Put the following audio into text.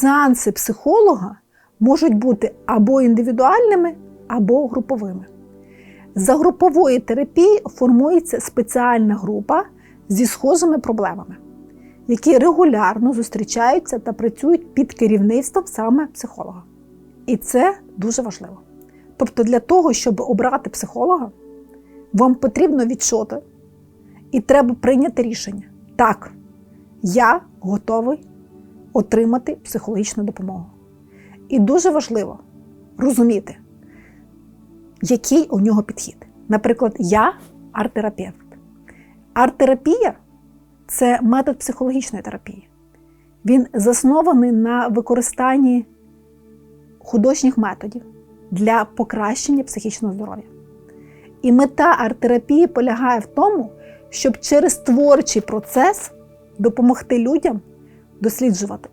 Сеанси психолога можуть бути або індивідуальними, або груповими. За групової терапії формується спеціальна група зі схожими проблемами, які регулярно зустрічаються та працюють під керівництвом саме психолога. І це дуже важливо. Тобто, для того, щоб обрати психолога, вам потрібно відчути, і треба прийняти рішення. Так, я готовий отримати психологічну допомогу. І дуже важливо розуміти, який у нього підхід. Наприклад, я арт-терапевт. Арт-терапія це метод психологічної терапії. Він заснований на використанні художніх методів для покращення психічного здоров'я. І мета арт-терапії полягає в тому, щоб через творчий процес допомогти людям досліджувати.